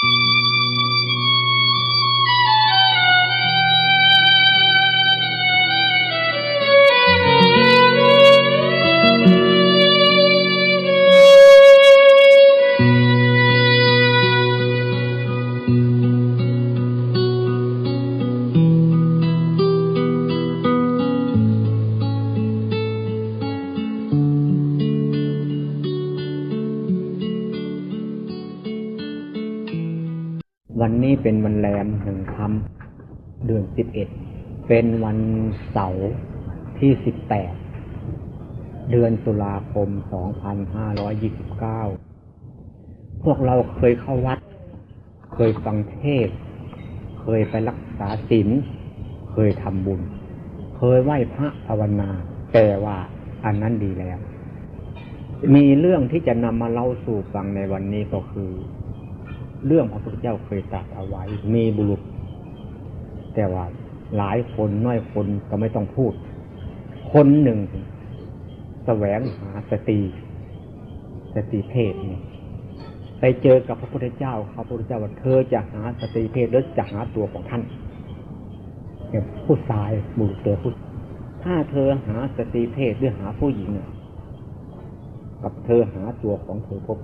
วั เป็นวันแรมหนึ่งค่ำเดือนสิบเอ็ดเป็นวันเสาร์ที่สิบแปดเดือนตุลาคมสองพันห้าร้อยยี่สิบเก้าพวกเราเคยเข้าวัด เคยฟังเทศ เคยไปรักษาศีลเคยทำบุญ เคยไหว้พระภาวนา แต่ว่าอันนั้นดีแล้ว มีเรื่องที่จะนำมาเล่าสู่ฟังในวันนี้ก็คือ เรื่องพระพุทธเจ้าเคยตรัสเอาไว้ มีบุรุษ แต่ว่าหลายคนน้อยคนก็ไม่ต้องพูด คนหนึ่งแสวงหาสตรีสตรีเพศเนี่ยไปเจอกับพระพุทธเจ้าพระพุทธเจ้าว่าเธอจะหาสตรีเพศหรือจะหาตัวของท่านเนี่ยผู้ชายบุรุษเจอผู้ถ้าเธอหาสตรีเพศหรือหาผู้หญิงกับเธอหาตัวของเธอพบ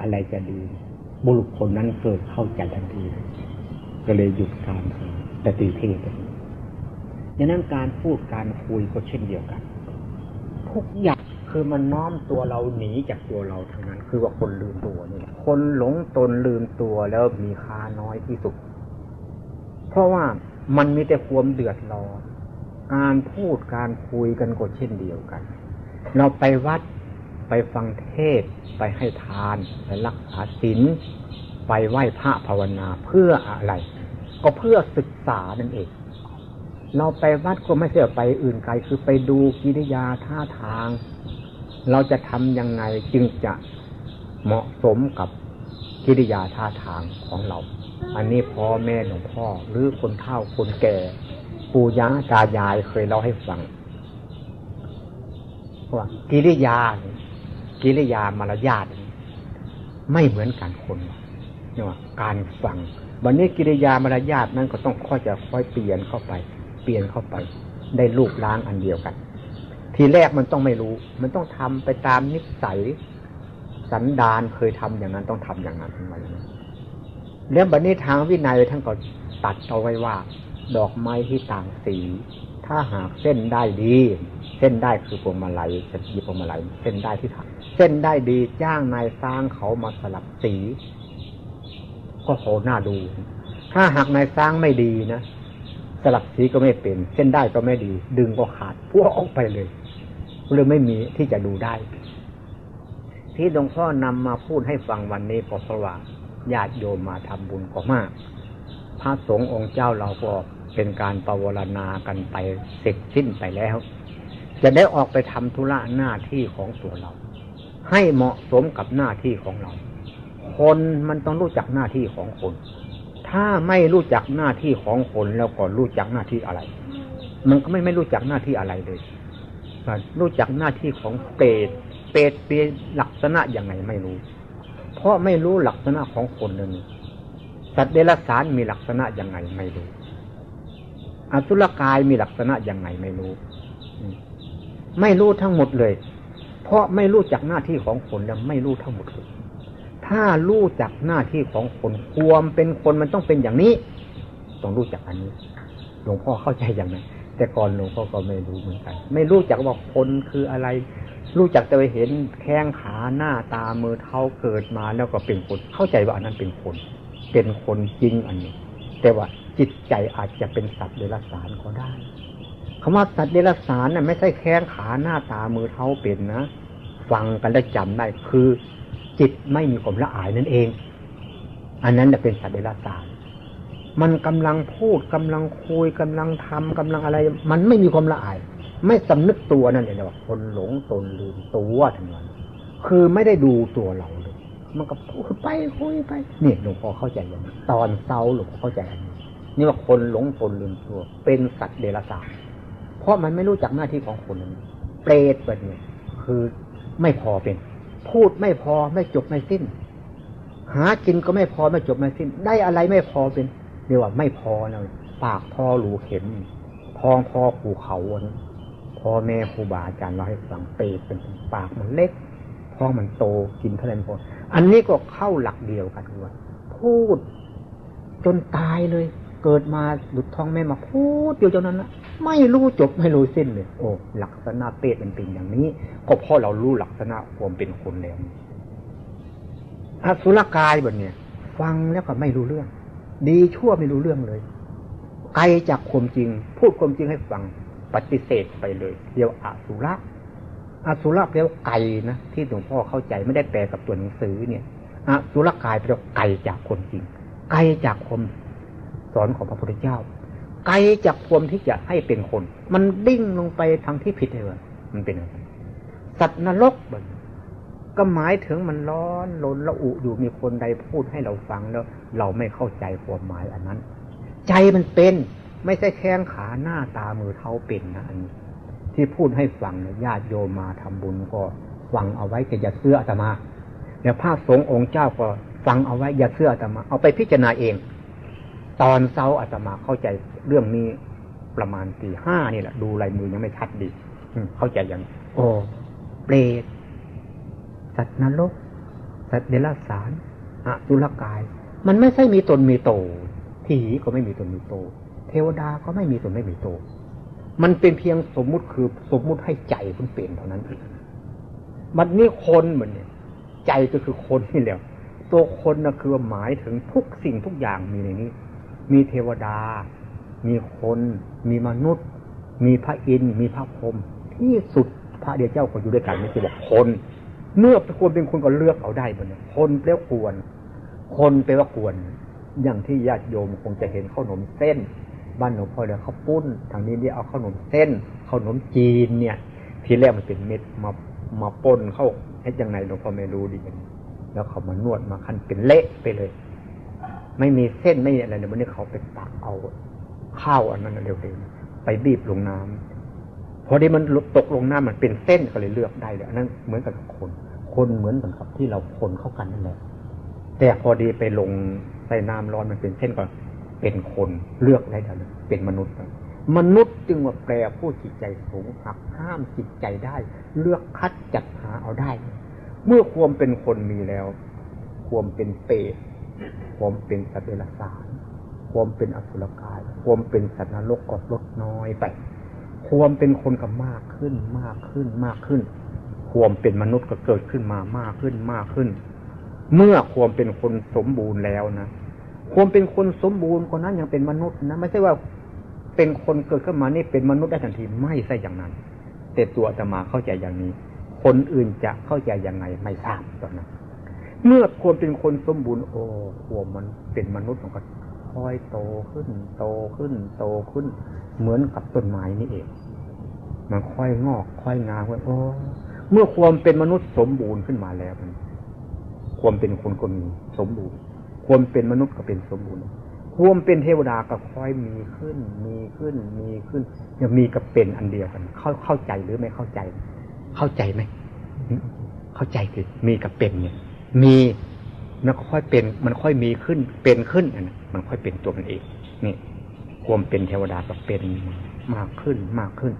อะไรจะดี บุรุษคนนั้นเกิดเข้าใจทันทีก็เลยหยุดการหาสตรีเพศดังนั้นการพูดการคุยก็เช่นเดียวกัน ทุกอย่างคือมันน้อมตัวเราหนีจากตัวเราทั้งนั้น คือว่าคนลืมตัวนี่แหละคนหลงตนลืมตัวแล้วมีค่าน้อยที่สุด เพราะว่ามันมีแต่ความเดือดร้อนการพูดการคุยกันก็เช่นเดียวกัน เราไปวัด ไปฟังเทศไปให้ทานไปรักษาศีลไปไหว้พระภาวนาเพื่ออะไร ก็เพื่อศึกษานั่นเอง เราไปวัดก็ไม่ใช่ไปอื่นไกลคือไปดูกิริยาท่าทาง เราจะทำยังไงจึงจะเหมาะสมกับกิริยาท่าทางของเรา อันนี้พ่อแม่หลวงพ่อ หรือคนเฒ่าคนแก่ปู่ย่าตายายเคยเล่าให้ฟังว่ากิริยา กิริยามารยาทไม่เหมือนกันคนเนี่ยว่าการฟังวันนี้กิริยามารยาทนั้นก็ต้องค่อยจะค่อยเปลี่ยนเข้าไป เปลี่ยนเข้าไป ได้รูปล้างอันเดียวกัน ทีแรกมันต้องไม่รู้ มันต้องทำไปตามนิสัยสันดานเคยทำอย่างนั้นต้องทำอย่างนั้นทำไมอย่างนั้นแล้วบัดนี้ทางวินัยท่านก็ตัดเอาไว้ว่า ดอกไม้ที่ต่างสี ถ้าหากเส้นได้ดี เส้นได้คือพวงมาลัยจะหยิบพวงมาลัยเส้นได้ที่ถัก เส้นได้ดีจ้างนายสร้างเขามาสลับสี ก็โหน้าดู ถ้าหากนายสร้างไม่ดีนะสลับสีก็ไม่เป็น เส้นได้ก็ไม่ดี ดึงก็ขาดพวกออกไปเลยเลยไม่มีที่จะดูได้ ที่หลวงพ่อนำมาพูดให้ฟังวันนี้พราะว่างญาติโยมมาทำบุญก็มาก พระสงฆ์องค์เจ้าเราก็เป็นการปรวรณากันไปเสร็จสิ้นไปแล้ว จะได้ออกไปทำธุระหน้าที่ของตัวเรา ให้เหมาะสมกับหน้าที่ของเรา คนมันต้องรู้จักหน้าที่ของคน ถ้าไม่รู้จักหน้าที่ของคนแล้วก็รู้จักหน้าที่อะไร มันก็ไม่ไม่รู้จักหน้าที่อะไรเลยรู้จักหน้าที่ของเปรตเปรตเป็นลักษณะยังไงไม่รู้ เพราะไม่รู้ลักษณะของคนหนึ่งสัตว์เดรัจฉานมีลักษณะยังไงไม่รู้ อสุรกายมีลักษณะยังไงไม่รู้ ไม่รู้ทั้งหมดเลย เพราะไม่รู้จักหน้าที่ของคนแล้วไม่รู้ทั้งหมดเลยถ้ารู้จักหน้าที่ของคนความเป็นคนมันต้องเป็นอย่างนี้ ต้องรู้จักอันนี้ หลวงพ่อเข้าใจอย่างนั้นแต่ก่อนหลวงพ่อก็ไม่รู้เหมือนกัน ไม่รู้จักว่าคนคืออะไร รู้จักแต่ไปเห็นแข้งขาหน้าตามือเท้าเกิดมาแล้วก็เป็นคน เข้าใจว่าอันนั้นเป็นคน เป็นคนจริงอันนี้ แต่ว่าจิตใจอาจจะเป็นสัตว์เดรัจฉานก็ได้คำว่าสัตว์เดรัจฉานน่ะไม่ใช่แข้งขาหน้าตามือเท้าเป็นนะ ฟังกันแล้วจำได้คือ จิตไม่มีความละอายนั่นเอง อันนั้นจะเป็นสัตว์เดรัจฉานมันกำลังพูดกำลังคุยกำลังทำกำลังอะไร มันไม่มีความละอาย ไม่สำนึกตัวนั่นเองว่าคนหลงตนลืมตัวทั้งนั้นคือไม่ได้ดูตัวเราเลยมันก็พูดไปคุยไปนี่หลวงพ่อเข้าใจอย่างนี้ตอนเศร้าหลวงพ่อเข้าใจอันนี้นี่ว่าคนหลงตนลืมตัว เป็นสัตว์เดรัจฉานเพราะมันไม่รู้จักหน้าที่ของคนนั้นเปรตแบบนี้คือ ไม่พอเป็น พูดไม่พอไม่จบไม่สิ้น หากินก็ไม่พอไม่จบไม่สิ้น ได้อะไรไม่พอเป็นเรียกว่าไม่พอนะปากทอรูเข็มทองทอภูเขานะพ่อแม่ครูบาอาจารย์เราให้ฟังเปรตเป็นปากมันเล็กท้องมันโตกินเท่านั้นพออันนี้ก็เข้าหลักเดียวกันว่าพูดจนตายเลย เกิดมาหลุดท้องแม่มาพูดอยู่จนนั้นละ ไม่รู้จบไม่รู้สิ้นเลย โอ้ลักษณะเปรตเป็นเป็นอย่างนี้ก็เพราะเรารู้ลักษณะความเป็นคนแล้วอสุรกายแบบเนี้ยฟังแล้วก็ไม่รู้เรื่อง ดีชั่วไม่รู้เรื่องเลย ไกลจากความจริง พูดความจริงให้ฟังปฏิเสธไปเลยเรียกอสุรอสุรแปลว่าไกลนะที่หลวงพ่อเข้าใจไม่ได้แปลกับตัวหนังสือเนี่ยอสุรกายแปลว่าไกลจากความจริง ไกลจากความสอนของพระพุทธเจ้า ไกลจากความที่จะให้เป็นคน มันดิ้งลงไปทางที่ผิดเลยมันเป็นสัตว์นรกบบก็หมายถึงมันร้อนลนละอุอยู่มีคนใดพูดให้เราฟังแล้ว เราไม่เข้าใจความหมายอันนั้น ใจมันเป็นไม่ใช่แข้งขาหน้าตามือเท้าเป็นนะอันนี้ที่พูดให้ฟังเนี่ยญาติโยมมาทำบุญก็ฟังเอาไว้แต่อย่าเสื้ออาตมาเดี๋ยวพระสงฆ์องค์เจ้าก็ฟังเอาไว้อย่าเสื้ออาตมา เอาไปพิจารณาเอง ตอนเช้าอาตมาเข้าใจเรื่องนี้ประมาณตีห้านี่แหละดูลายมือยังไม่ชัดดีเข้าใจอย่างโอ้เปรตสัตว์นรกสัตว์เดรัจฉานอสุรกาย มันไม่ใช่มีตนมีโตผีก็ไม่มีตนมีโต เทวดาก็ไม่มีตนไม่มีโต มันเป็นเพียงสมมุติคือสมมุติให้ใจคุณเป็นเท่านั้นเองมันนี่คนเหมือนเนี่ย ใจก็คือคนนี่แหละตัวคนนะคือหมายถึงทุกสิ่งทุกอย่างมีในนี้ มีเทวดา มีคน มีมนุษย์ มีพระอินทร์มีพระพรหมที่สุดพระเดียเจ้าก็อยู่ด้วยกันไม่ใช่บอกคน เมื่อควรเป็นคนก็เลือกเอาได้หมดเนี่ยคนแปลว่าควร คนแปลว่าควร อย่างที่ญาติโยมคงจะเห็นข้าวหนมเส้น บ้านหลวงพ่อเรียข้าวปุ้น ทางนี้เรียเอาข้าวหนมเส้นข้าวหนมจีนเนี่ย ทีแรกมันเป็นเม็ดมามาปนเข้าให้ยังไงหลวงพ่อไม่รู้ดีแล้วเขามานวดมาคันเป็นเละไปเลย ไม่มีเส้นไม่อะไรเลยวันนี้เขาไปตักเอาข้าวอันนั้นเร็วๆไปบีบลงน้ำพอดีมันตกลงน้ำมันเป็นเส้นก็เลยเลือกได้เลยอันนั้นเหมือนกับคน คนเหมือนกับที่เราคนเข้ากันนั่นแหละแต่พอดีไปลงใส่น้ำร้อนมันเป็นเส้นก็เป็นคนเลือกได้แล้วเป็นมนุษย์ มนุษย์จึงว่าแปลผู้จิตใจสูงหักห้ามจิตใจได้ เลือกคัดจัดหาเอาได้ เมื่อความเป็นคนมีแล้ว ความเป็นเปรต ความเป็นสัตว์เดรัจฉานความเป็นอสุรกาย ความเป็นสัตว์นรกก็ลดน้อยไป ความเป็นคนก็มากขึ้น มากขึ้นมากขึ้น ความเป็นมนุษย์ก็เกิดขึ้นมามากขึ้นมากขึ้น เมื่อความเป็นคนสมบูรณ์แล้วนะความเป็นคนสมบูรณ์คนนั้นยังเป็นมนุษย์นะไม่ใช่ว่าเป็นคนเกิดขึ้นมานี่เป็นมนุษย์ได้ทันทีไม่ใช่อย่างนั้น แต่ตัวอาตมาเข้าใจอย่างนี้ คนอื่นจะเข้าใจยังไงไม่ทราบตอนนั้น เมื่อความเป็นคนสมบูรณ์โอ้ความมันเป็นมนุษย์มันก็ค่อยโตขึ้น โตขึ้น โตขึ้น เหมือนกับต้นไม้นี่เอง มันค่อยงอก ค่อยงามโอ้เมื่อความเป็นมนุษย์สมบูรณ์ขึ้นมาแล้วมันความเป็นคนก็มีสมบูรณ์ ความเป็นมนุษย์ก็เป็นสมบูรณ์ ความเป็นเทวดาก็ค่อยมีขึ้น มีขึ้น มีขึ้นยังมีกับเป็นอันเดียวกัน เข้าเข้าใจหรือไม่เข้าใจ เข้าใจไหม เข้าใจสิมีกับเป็นเนี่ย มีมันค่อยเป็นมันค่อยมีขึ้นเป็นขึ้นนะมันค่อยเป็นตัวมันเองนี่ความเป็นเทวดาก็เป็นมากขึ้นมากขึ้น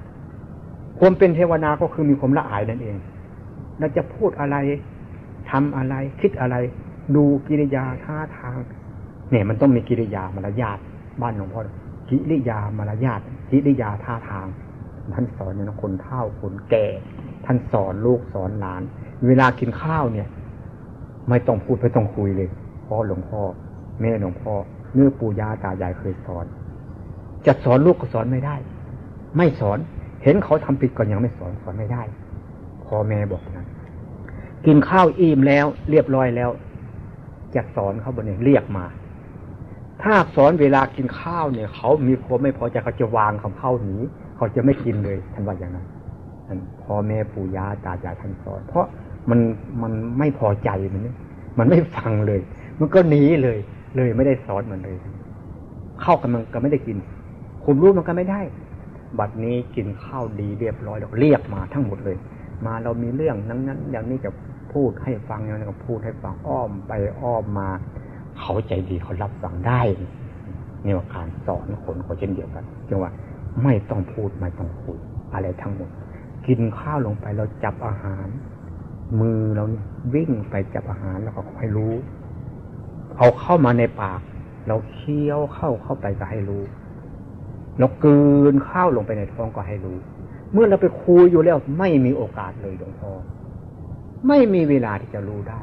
ความเป็นเทวดาก็คือมีความละอายนั่นเองเราจะพูดอะไรทำอะไร คิดอะไร ดูกิริยาท่าทาง เนี่ย มันต้องมีกิริยามารยาทบ้านหลวงพ่อกิริยามารยาทกิริยาท่าทาง ท่านสอนเนี่ยคนเฒ่าคนแก่ ท่านสอนลูกสอนหลาน เวลากินข้าวเนี่ย ไม่ต้องพูดไม่ต้องคุยเลยพ่อหลวงพ่อ แม่หลวงพ่อเนื้อปู่ย่าตายายเคยสอน จะสอนลูกก็สอนไม่ได้ ไม่สอนเห็นเขาทำผิดก่อนยังไม่สอนสอนไม่ได้พ่อแม่บอกนะกินข้าวอิ่มแล้ว เรียบร้อยแล้วจะสอนเขาบนเนี่ยเรียกมา ถ้าสอนเวลากินข้าวเนี่ย เขามีความไม่พอใจเขาจะวางคำเข้าหนีเขาจะไม่กินเลยท่านว่าอย่างนั้นพ่อแม่ปู่ย่าตายายท่านสอน เพราะ มันมันไม่พอใจมันเนี่ยมันไม่ฟังเลย มันก็หนีเลย เลยไม่ได้สอนมันเลย เข้ากันมันก็ไม่ได้กินคุมรู้มันก็ไม่ได้ บัดนี้กินข้าวดีเรียบร้อยแล้วเรียกมาทั้งหมดเลย มาเรามีเรื่องนั้นนั้นอย่างนี้จะพูดให้ฟังอย่างนั้นก็พูดให้ฟังอ้อมไปอ้อมมา เขาใจดีเขารับฟังได้นี่ว่าการสอนคนเขาเช่นเดียวกันจังว่าไม่ต้องพูดไม่ต้องคุยอะไรทั้งหมด กินข้าวลงไปเราจับอาหาร มือเราเนี่ย วิ่งไปจับอาหารแล้วก็ให้รู้ เอาเข้ามาในปาก เราเคี้ยวเข้าเข้าไปก็ให้รู้เรากืนข้าวลงไปในท้องก็ให้รู้ เมื่อเราไปคุยอยู่แล้วไม่มีโอกาสเลยหลวงพ่อไม่มีเวลาที่จะรู้ได้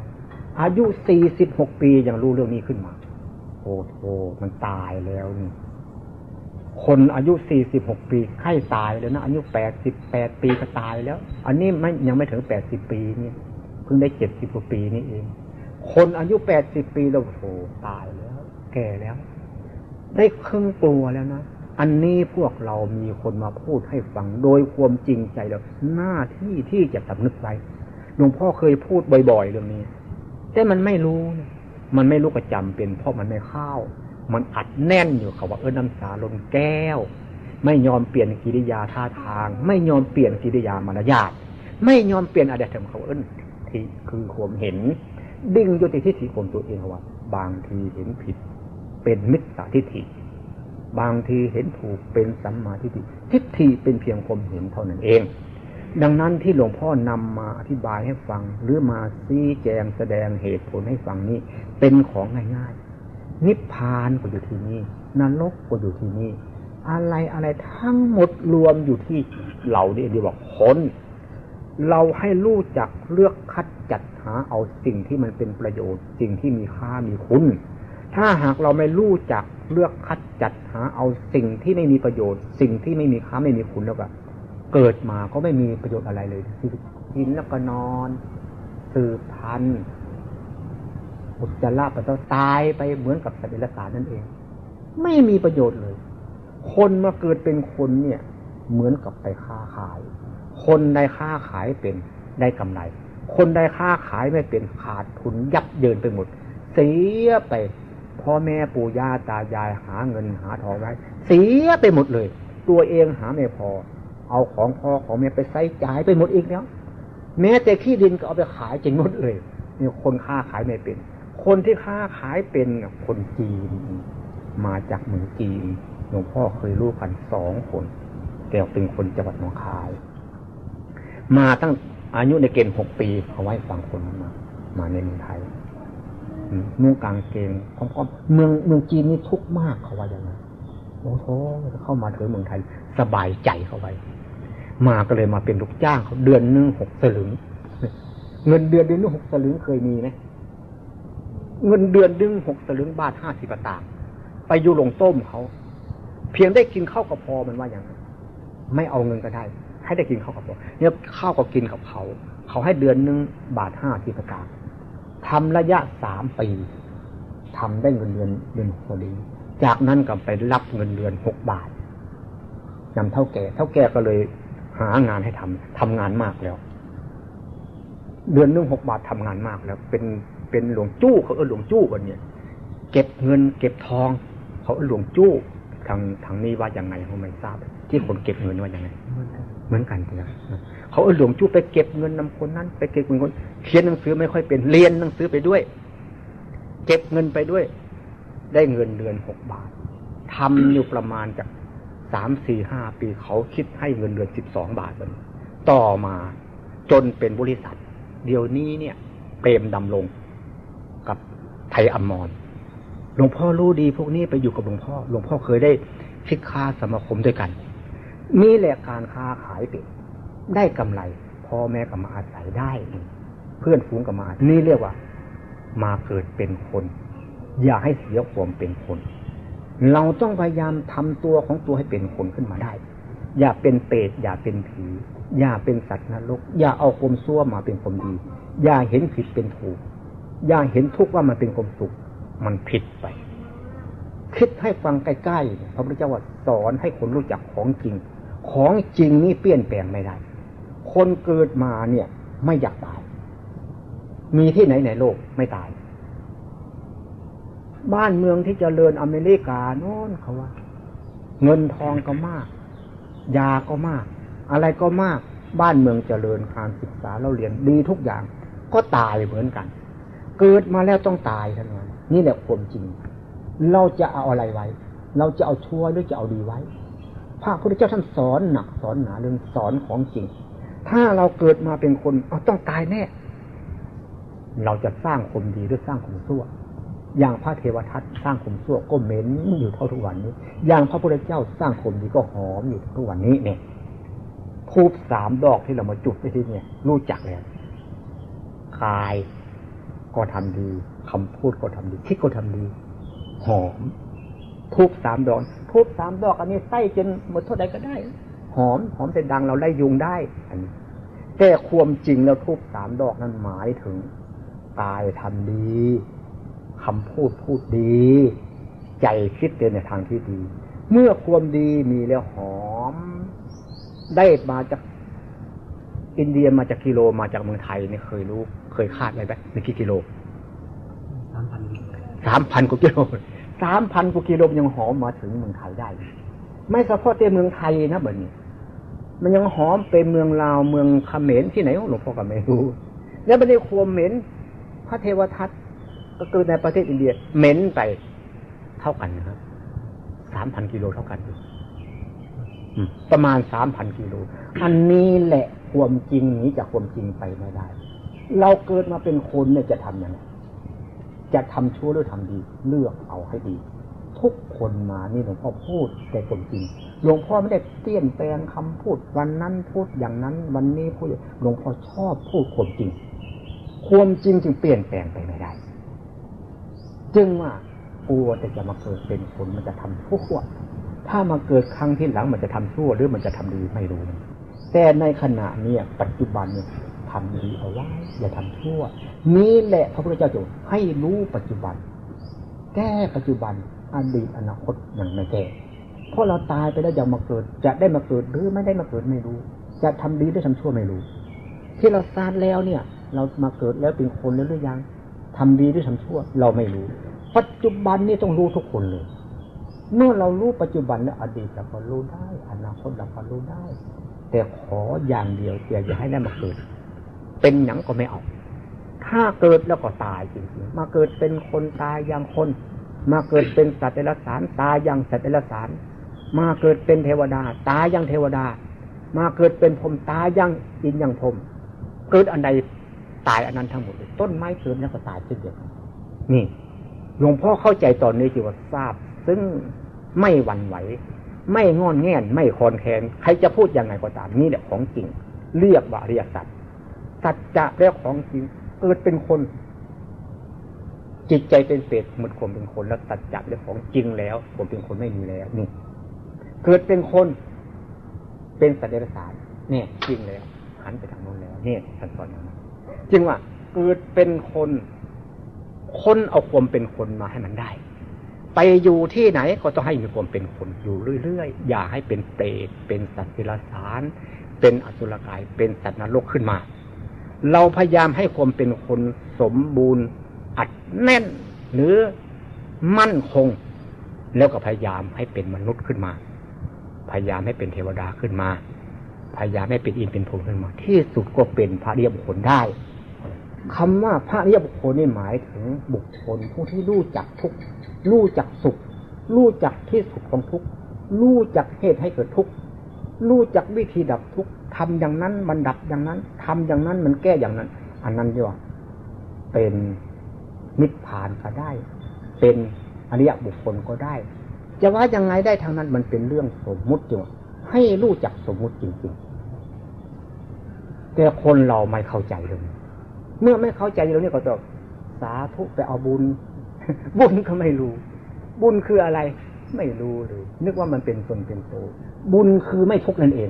อายุสี่สิบหกปียังรู้เรื่องนี้ขึ้นมาโอ้โหมันตายแล้วนี่ คนอายุสี่สิบหกปีไข้ตายแล้วนะอายุแปดสิบแปดปีก็ตายแล้ว อันนี้ไม่ยังไม่ถึงแปดสิบปีนี่เพิ่งได้เจ็ดสิบกว่าปีนี่เอง คนอายุแปดสิบปีแล้วโหตายแล้ว แก่แล้ว ได้ครึ่งตัวแล้วนะอันนี้พวกเรามีคนมาพูดให้ฟังโดยความจริงใจแล้วหน้าที่ที่จะสำนึกไว้หลวงพ่อเคยพูดบ่อยๆเรื่องนี้ แต่มันไม่รู้ มันไม่รู้ก็จำเป็นเพราะมันไม่เข้า มันอัดแน่นอยู่เขาว่าเออน้ำสาลนแก้ว ไม่ยอมเปลี่ยนกิริยาท่าทาง ไม่ยอมเปลี่ยนกิริยามารยาทไม่ยอมเปลี่ยนอะไรทำเขาเอิ้นที่คือความเห็น ดิ้งอยู่ที่ทิฏฐิของตัวเองว่า บางทีเห็นผิด เป็นมิจฉาทิฏฐิ บางทีเห็นถูกเป็นสัมมาทิฏฐิทิฏฐิเป็นเพียงความเห็นเท่านั้นเอง ดังนั้นที่หลวงพ่อนำมาอธิบายให้ฟัง หรือมาซี้แจงแสดงเหตุผลให้ฟังนี้เป็นของง่ายๆ นิพพานก็อยู่ที่นี่นรกก็อยู่ที่นี่ อะไรอะไรทั้งหมดรวมอยู่ที่เราเนี่ยเดียวบอกคนเราให้รู้จักเลือกคัดจัดหาเอาสิ่งที่มันเป็นประโยชน์ สิ่งที่มีค่ามีคุณ ถ้าหากเราไม่รู้จักเลือกคัดจัดหาเอาสิ่งที่ไม่มีประโยชน์ สิ่งที่ไม่มีค่าไม่มีคุณแล้วก็เกิดมาก็ไม่มีประโยชน์อะไรเลยกินแล้วก็นอน สืบพันธุ์ อุจจาระปัสสาวะตายไปเหมือนกับสัตว์เดรัจฉานนั่นเอง ไม่มีประโยชน์เลย คนมาเกิดเป็นคนเนี่ย เหมือนกับไปค้าขาย คนได้ค้าขายเป็นได้กำไร คนได้ค้าขายไม่เป็นขาดทุนยับเยินไปหมด เสียไปพ่อแม่ปู่ย่าตายายหาเงินหาทองไว้เสียไปหมดเลย ตัวเองหาไม่พอ เอาของพ่อของแม่ไปใช้จ่ายไปหมดอีกแล้ว แม้แต่ขี้ดินก็เอาไปขายจริงหมดเลยนี่คนค้าขายไม่เป็น คนที่ค้าขายเป็นคนจีน มาจากเมืองจีนหลวงพ่อเคยรู้กันสองคนแต่เป็นคนจังหวัดหนองคาย มาตั้งอายุในเกณฑ์หกปีเขาไว้ฟังคนมา มาในเมืองไทยนุ่งกางเกงพร้อมๆเมืองเมืองจีนนี่ทุกข์มากเขาว่าอย่างนั้นโอ้โหเข้ามาถึงเมืองไทย สบายใจเขาไว้ มาก็เลยมาเป็นลูกจ้างเขาเดือนหนึ่งหกสลึง เงินเดือนเดือนนึงหกสลึงเคยมีไหม เงินเดือนดึงหกสลึงบาทห้าสิบตางไปอยู่หลงต้มเขา เพียงได้กินข้าวกับพอมันว่าอย่างนั้นไม่เอาเงินก็ได้ ให้ได้กินข้าวกับพอเนี่ยข้าวก็กินกับเขา เขาให้เดือนหนึ่งบาทห้าสิบตางทำระยะสามปีทำได้เงินเดือนเดือนหกสลึงจากนั้นก็ไปรับเงินเดือนหกบาทนำเท่าแก่ เท่าแก่ก็เลยหางานให้ทำทำงานมากแล้ว เดือนนึงหกบาททำงานมากแล้ว เป็น เป็นหลวงจู้เขาเออหลวงจู้กันเนี่ย เก็บเงิน เก็บทอง เขาเออหลวงจู้ทางทางนี้ว่ายังไงเขาไม่ทราบ ที่คนเก็บเงินว่ายังไง เหมือนกันนะเขาเออหลวงจู้ไปเก็บเงินนำคนนั้น ไปเก็บเงินคนเขียนหนังสือไม่ค่อยเป็นเรียนหนังสือไปด้วย เก็บเงินไปด้วย ได้เงินเดือนหกบาททำอยู่ประมาณจากสามสี่ห้าปีเขาคิดให้เงินเดือนสิบสองบาทเลยต่อมาจนเป็นบริษัท เดี๋ยวนี้เนี่ย เปรมดำลง กับไทยอมรหลวงพ่อรู้ดีพวกนี้ไปอยู่กับหลวงพ่อ หลวงพ่อเคยได้คิดค้าสมาคมด้วยกัน มีแหละการค้าขายเป็ดได้กำไรพ่อแม่ก็มาอาศัยได้ เพื่อนฝูงก็มา นี่เรียกว่า มาเกิดเป็นคน อย่าให้เสียความเป็นคน เราต้องพยายามทำตัวของตัวให้เป็นคนขึ้นมาได้ อย่าเป็นเปรตอย่าเป็นผี อย่าเป็นสัตว์นรก อย่าเอาความซั่วมาเป็นความดี อย่าเห็นผิดเป็นถูก อย่าเห็นทุกข์ว่ามันเป็นความสุข มันผิดไป คิดให้ฟังใกล้ๆ พระพุทธเจ้าว่าสอนให้คนรู้จักของจริง ของจริงนี่เปลี่ยนแปลงไม่ได้ คนเกิดมาเนี่ย ไม่อยากตาย มีที่ไหนในโลกไม่ตาย บ้านเมืองที่จเจริญอเมริกาโน่นเขาว่า เงินทองก็มาก ยาก็มาก อะไรก็มาก บ้านเมืองเจริญการศึกษาเราเรียนดีทุกอย่าง ก็ตายเหมือนกัน เกิดมาแล้วต้องตายท่านว่านี่แหละความจริง เราจะเอาอะไรไว้ เราจะเอาชั่วหรือจะเอาดีไว้พระพุทธเจ้าท่านสอนหนักสอนหนาเรื่องสอนของจริง ถ้าเราเกิดมาเป็นคนเอาต้องตายแน่ เราจะสร้างคนดีหรือสร้างคนชั่ว อย่างพระเทวทัตสร้างคนชั่วก็เหม็นอยู่เท่าทุกวันนี้ อย่างพระพุทธเจ้าสร้างคนดีก็หอมอยู่ทุกวันนี้เนี่ยทูบสามดอกที่เรามาจุดที่นี่รู้จักแล้วกาย ก็ทำดีคำพูดก็ทำดี คิดก็ทำดี หอมทูบสามดอกทูบสามดอกอันนี้ใส่จนหมดเท่าใดก็ได้ หอม หอมแต่ดังเราไล่ยุงได้ อันนี้แต่ความจริงแล้วทูบสามดอกนั้นหมายถึงกายทำดีคำพูดพูดดี ใจคิดในทางที่ดี เมื่อความดีมีแล้วหอม ได้มาจากอินเดียมาจากกิโลมาจากเมืองไทยนี่เคยรู้ เคยคาดไว้ไหมในกี่กิโลสามพันสามพันกว่ากิโลสามพันกว่ากิโลยังหอมมาถึงเมืองไทยได้ ไม่เฉพาะแต่เมืองไทยนะแบบนี้ มันยังหอมเป็นเมืองลาวเมืองเขมรที่ไหนหลวงพ่อก็ไม่รู้ แล้วประเดี๋ยวความเหม็นพระเทวทัตก็เกิดในประเทศอินเดียเหม็นไปเท่ากันนะครับสามพันกิโลเท่ากันประมาณสามพันกิโล อันนี้แหละความจริงนี้จากความจริงไปไม่ได้ เราเกิดมาเป็นคนเนี่ยจะทำยังไงจะทำชั่วหรือทำดี เลือกเอาให้ดี ทุกคนมานี่หลวงพ่อพูดแต่ความจริงหลวงพ่อไม่ได้เตี้ยนแปลงคำพูดวันนั้นพูดอย่างนั้น วันนี้พูดหลวงพ่อชอบพูดความจริง ความจริงจึงเปลี่ยนแปลงไปไม่ได้ จึงว่ากลัวแต่จะมาเกิดเป็นคนมันจะทำทุกข์ถ้ามาเกิดครั้งที่หลังมันจะทำชั่วหรือมันจะทำดีไม่รู้ แต่ในขณะนี้ปัจจุบันเนี่ย ทำดีเอาไว้ อย่าทำชั่ว นี่แหละพระพุทธเจ้าจะให้รู้ปัจจุบัน แก้ปัจจุบันอดีตอนาคตอย่างไม่แก้เพราะเราตายไปแล้วยังมาเกิด จะได้มาเกิดหรือไม่ได้มาเกิดไม่รู้ จะทำดีหรือทำชั่วไม่รู้ ที่เราทราบแล้วเนี่ย เรามาเกิดแล้วเป็นคนแล้วหรือยังทำดีหรือทำชั่ว เราไม่รู้ ปัจจุบันนี่ต้องรู้ทุกคนเลยเมื่อเรารู้ปัจจุบันและอดีตเราก็รู้ได้ อนาคตเราก็รู้ได้ แต่ขออย่างเดียวอย่าอย่าให้ได้มาเกิด เป็นหนังก็ไม่ออกถ้าเกิดแล้วก็ตายจริงๆมาเกิดเป็นคนตายอย่างคน มาเกิดเป็นสัตว์เดรัจฉานตายอย่างสัตว์เดรัจฉาน มาเกิดเป็นเทวดา ตายอย่างเทวดา มาเกิดเป็นพรมตายอย่างอินอย่างพรมเกิดอันใดตายอันนั้นทั้งหมดต้นไม้เกิดแล้วก็ตายเช่นเดียวกันนี่หลวงพ่อเข้าใจตอนนี้จีว่าทราบ ซึ่งไม่หวั่นไหว ไม่งอนแง่นไม่คอนแคนใครจะพูดยังไงก็ตามนี่แหละของจริง เรียกว่าเรียสัต สัจจะเรียกของจริงเกิดเป็นคน จิตใจเป็นเปรตหมดความเป็นคนแล้วสัจจะเรียกของจริงแล้วผมเป็นคนไม่มีแล้วนี่เกิดเป็นคน เป็นสัตว์เดรัจฉานเนี่ยจริงแล้วหันไปทางโน้นแล้วเนี่ยท่านสอนอย่างนั้นจึงว่าเกิดเป็นคนคนเอาความเป็นคนมาให้มันได้ ไปอยู่ที่ไหนก็ต้องให้มีความเป็นคนอยู่เรื่อยๆอย่าให้เป็นเปรตเป็นสัตว์เดรัจฉาน เป็นอสุรกายเป็นสัตว์นรกขึ้นมา เราพยายามให้ความเป็นคนสมบูรณ์ อัดแน่นหรือมั่นคง แล้วก็พยายามให้เป็นมนุษย์ขึ้นมา พยายามให้เป็นเทวดาขึ้นมา พยายามให้เป็นอินเป็นพรหมขึ้นมา ที่สุดก็เป็นพระเรียบุคคลได้คำว่าพระเรียบุคคลนี่หมายถึงบุคคลผู้ที่รู้จักทุกรู้จักสุข รู้จักที่สุดของทุกรู้จักเหตุให้เกิดทุกรู้จักวิธีดับทุกทำอย่างนั้นมันดับอย่างนั้น ทำอย่างนั้นมันแก้อย่างนั้น อันนั้นเรียกว่าเป็นนิพพานก็ได้ เป็นอริยบุคคลก็ได้ จะว่ายังไงได้ทางนั้นมันเป็นเรื่องสมมุติจริงให้รู้จักสมมุติจริงๆ แต่คนเราไม่เข้าใจเลยเมื่อไม่เข้าใจเราเนี่ยก็ต้องสาธุไปเอาบุญ บุญก็ไม่รู้ บุญคืออะไร ไม่รู้เลยนึกว่ามันเป็นตนเป็นโตบุญคือไม่ทุกนั่นเอง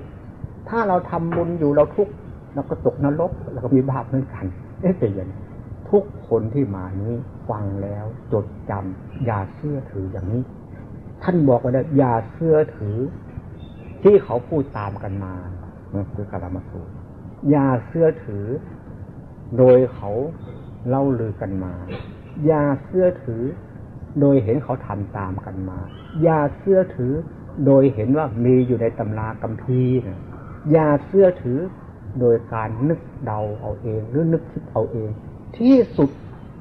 ถ้าเราทำบุญอยู่เราทุก ข์เราก็ตกนรกเราก็มีบาปเหมือนกันเอ๊ะเป็นย่างทุกคนที่มานี้ฟังแล้วจดจำอย่าเชื่อถืออย่างนี้ ท่านบอกไว้แล้วอย่าเชื่อถือ ที่เขาพูดตามกันมาคือกาลมาสูตรอย่าเชื่อถือ โดยเขาเล่าลือกันมา อย่าเชื่อถือ โดยเห็นเขาทำตามกันมา อย่าเชื่อถือ โดยเห็นว่ามีอยู่ในตำรากัมพีนะอย่าเชื่อถือ โดยการนึกเดาเอาเองหรือนึกคิดเอาเอง ที่สุด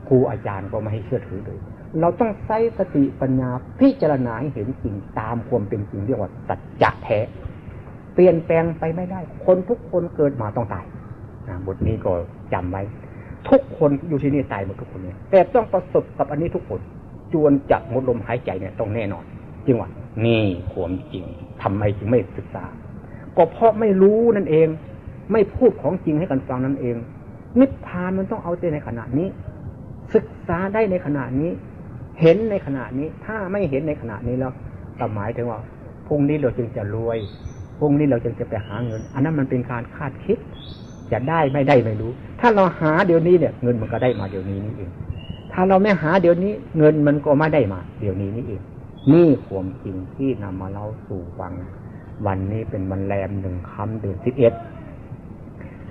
ครูอาจารย์ก็ไม่ให้เชื่อถือเลย เราต้องใช้สติปัญญาพิจารณาให้เห็นจริงตามความเป็นจริงเรียกว่าสัจจะแท้ เปลี่ยนแปลงไปไม่ได้ คนทุกคนเกิดมาต้องตายบทนี้ก็จำไว้ ทุกคนอยู่ที่นี่ตายหมดทุกคนเนี่ยแต่ต้องประสบกับอันนี้ทุกคนจวนจับหมดลมหายใจเนี่ยต้องแน่นอนจริงวะนี่ความจริงทำไมจึงไม่ศึกษา ก็เพราะไม่รู้นั่นเอง ไม่พูดของจริงให้กันฟังนั่นเอง นิพพานมันต้องเอาใจในขณะนี้ ศึกษาได้ในขณะนี้ เห็นในขณะนี้ ถ้าไม่เห็นในขณะนี้แล้วก็หมายถึงว่าพรุ่งนี้เราจึงจะรวยพรุ่งนี้เราจึงจะไปหาเงิน อันนั้นมันเป็นการคาดคิด จะได้ไม่ได้ไม่รู้ ถ้าเราหาเดี๋ยวนี้เนี่ย เงินมันก็ได้มาเดี๋ยวนี้นี่เอง ถ้าเราไม่หาเดี๋ยวนี้ เงินมันก็ไม่ได้มา เดี๋ยวนี้นี่เอง นี่ความจริงที่นำมาเล่าสู่ฟัง วันนี้เป็นวันแรมหนึ่งคำเดือนสิบเอ็ด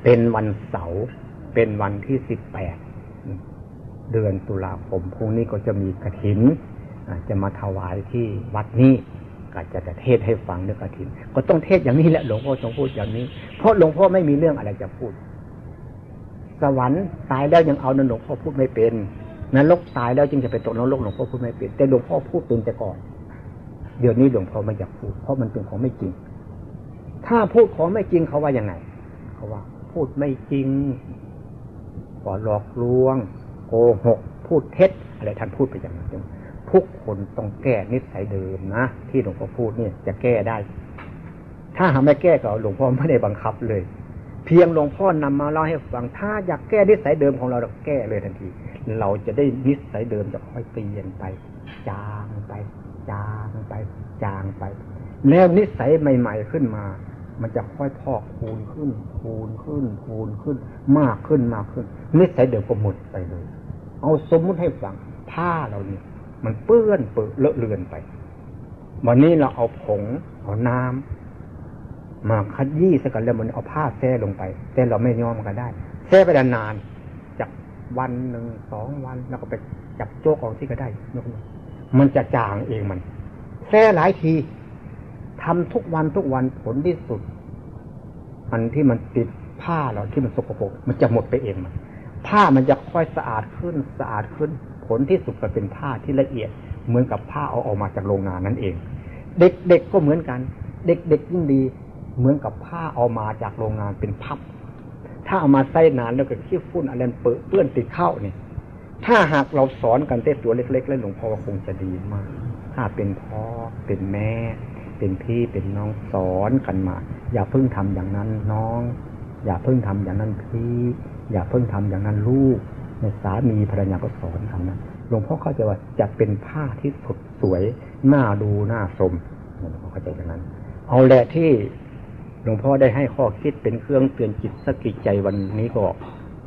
เป็นวันเสาร์เป็นวันที่สิบแปดเดือนตุลาคมพรุ่งนี้ก็จะมีกระถินจะมาถวายที่วัดนี้ก็จะจะเทศให้ฟังเรื่องกระถิน ก็ต้องเทศอย่างนี้แหละหลวงพ่อต้องพูดอย่างนี้ เพราะหลวงพ่อไม่มีเรื่องอะไรจะพูด สวรรค์ตายแล้วยังเอานหลวงพ่อพูดไม่เป็นนรกตายแล้วจึงจะไปตกนรกหลวงพ่อพูดไม่เป็นแต่หลวงพ่อพูดเป็นแต่ก่อน เดี๋ยวนี้หลวงพ่อไม่อยากพูด เพราะมันเป็นของไม่จริง ถ้าพูดของไม่จริงเขาว่ายังไง เขาว่า พูดไม่จริงก็หลอกลวง โกหก พูดเท็จ อะไรท่านพูดไปอย่างนั้นทุกคนต้องแก้นิสัยเดิมนะ ที่หลวงพ่อพูดเนี่ยจะแก้ได้ ถ้าหาไม่แก้ก็หลวงพ่อไม่ได้บังคับเลย เพียงหลวงพ่อนำมาเล่าให้ฟังถ้าอยากแก้นิสัยเดิมของเราเราแก้เลยทันที เราจะได้นิสัยเดิมจะค่อยเปลี่ยนไป จางไป จางไป จางไป แล้วนิสัยใหม่ ๆขึ้นมา มันจะค่อยพอกคูณขึ้น คูณขึ้น คูณขึ้น มากขึ้นมากขึ้นนิสัยเดิมก็หมดไปเลย เอาสมมุติให้ฟังผ้าเราเนี่ย มันเปื้อนเปื้อเลอะเลือนไป วันนี้เราเอาผงเอาน้ำมาคัดยี่สักันแล้วมันเอาผ้าแซ่ลงไป แต่เราไม่ยอมกันได้แซ่ไปนานจากวันหนึ่งสองวันแล้วก็ไปจับโจ๊กของที่ก็ได้มันจะจางเองมันแซ่หลายที ทำทุกวันทุกวันผลที่สุด อันที่มันติดผ้าเราที่มันสกปรกมันจะหมดไปเองมันผ้ามันจะค่อยสะอาดขึ้นสะอาดขึ้น ผลที่สุดก็เป็นผ้าที่ละเอียด เหมือนกับผ้าเอาออกมาจากโรงงานนั่นเอง เด็กๆกก็เหมือนกัน เด็กๆยิ่งดี เหมือนกับผ้าเอามาจากโรงงานเป็นพับ ถ้าเอามาใส่นานแล้วก็ขี้ฝุ่นอะไรเปื้อนติดเข้าเนี่ยถ้าหากเราสอนกันเต้ตัวเล็กๆแล้วหลวงพ่อคงจะดีมาก ถ้าเป็นพ่อเป็นแม่ เป็นพี่เป็นน้องสอนกันมา อย่าเพิ่งทำอย่างนั้นน้อง อย่าเพิ่งทำอย่างนั้นพี่ อย่าเพิ่งทำอย่างนั้นลูกในสามีภรรยาก็สอนคำนั้นหลวงพ่อเข้าใจว่าจะเป็นผ้าที่สดสวยน่าดูน่าชมหลวงพ่อเข้าใจอย่างนั้น เอาแหละที่หลวงพ่อได้ให้ข้อคิดเป็นเครื่องเตือนจิตสกิจใจวันนี้ก็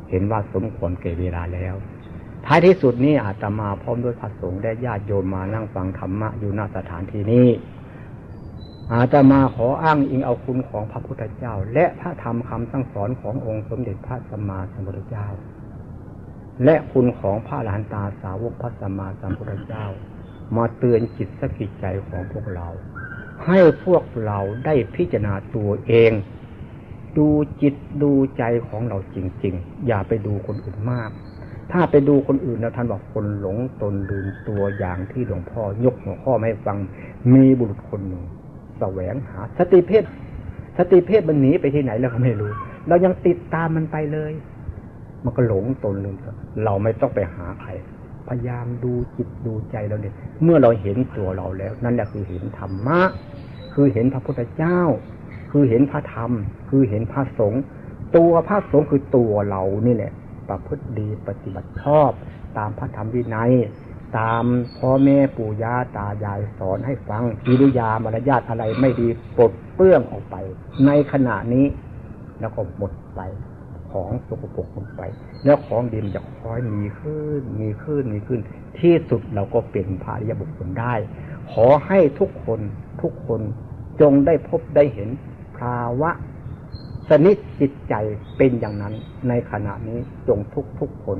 เห็นว่าสมควรเก่เวลาแล้ว ท้ายที่สุดนี้อาตมาพร้อมด้วยพระสงฆ์ได้ญาติโยมมานั่งฟังธรรมะอยู่ณสถานที่นี้ อาตมาขออ้างอิงเอาคุณของพระพุทธเจ้า และพระธรรมคำสั่งสอนขององค์สมเด็จพระสัมมาสัมพุทธเจ้า และคุณของพระหลานตาสาวกพระสัมมาสัมพุทธเจ้า มาเตือนจิตสกิจใจของพวกเรา ให้พวกเราได้พิจารณาตัวเอง ดูจิตดูใจของเราจริง ๆ อย่าไปดูคนอื่นมาก ถ้าไปดูคนอื่นแล้วท่านบอกคนหลงตนลืมตัวอย่างที่หลวงพ่อยกหัวข้อให้ฟังมีบุรุษคนหนึ่ง แสวงหา สติเพศสติเพศมันหนีไปที่ไหนแล้วก็ไม่รู้ เรายังติดตามมันไปเลย มันก็หลงตนลืมเราไม่ต้องไปหาใครพยายามดูจิตดูใจเราเนี่ย เมื่อเราเห็นตัวเราแล้ว นั่นแหละคือเห็นธรรมะ คือเห็นพระพุทธเจ้า คือเห็นพระธรรม คือเห็นพระสงฆ์ตัวพระสงฆ์คือตัวเรานี่แหละประพฤติดีปฏิบัติชอบ ตามพระธรรมวินัย ตามพ่อแม่ปู่ย่าตายายสอนให้ฟังกิริยามารยาทอะไรไม่ดีปลดเปลื้องออกไป ในขณะนี้แล้วก็หมดไปของสกปรกลงไป แล้วของดินจะค่อยมีขึ้น มีขึ้น มีขึ้น ที่สุดเราก็เป็นพระริยบุคคลได้ ขอให้ทุกคนทุกคนจงได้พบได้เห็นภาวะ สนิทจิตใจเป็นอย่างนั้นในขณะนี้จงทุกทุกคน